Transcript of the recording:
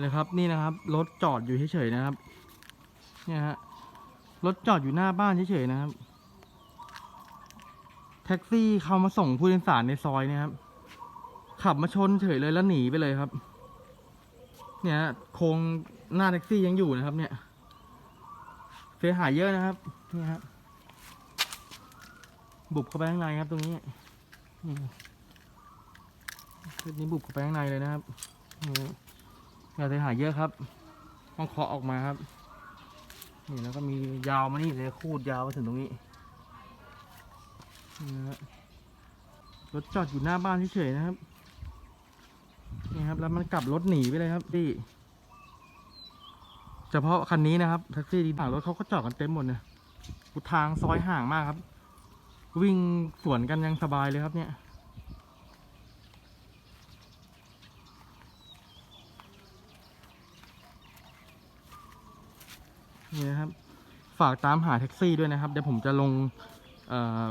เลยครับนี่นะครับรถจอดอยู่เฉยๆนะครับ เนี่ยฮะรถจอดอยู่หน้าบ้านเฉยๆนะครับ แท็กซี่เขามาส่งผู้โดยสารในซอยเนี่ยครับ ขับมาชนเฉยเลยแล้วหนีไปเลยครับ เนี่ยโครงหน้าแท็กซี่ยังอยู่นะครับ เนี่ย เสียหายเยอะนะครับนี่ครับบุบเข้าไปข้างในครับ ตรงนี้นี่ชุดนี้บุบเข้าไปข้างในเลยนะครับนี่ อย่าเสียหายเยอะครับ ต้องเคาะออกมาครับ นี่แล้วก็มียาวมานี่เลยคูดยาวมาถึงตรงนี้นะรถจอดอยู่หน้าบ้านเฉยๆนะครับ นี่ครับ แล้วมันกลับรถหนีไปเลยครับพี่เฉพาะคันนี้นะครับแท็กซี่ดีต่างรถเขาก็จอดกันเต็มหมดเนี่ยทางซอยห่างมากครับ วิ่งสวนกันยังสบายเลยครับเนี่ย นี่นะครับ ฝากตามหาแท็กซี่ด้วยนะครับ เดี๋ยวผมจะลงเอ่อ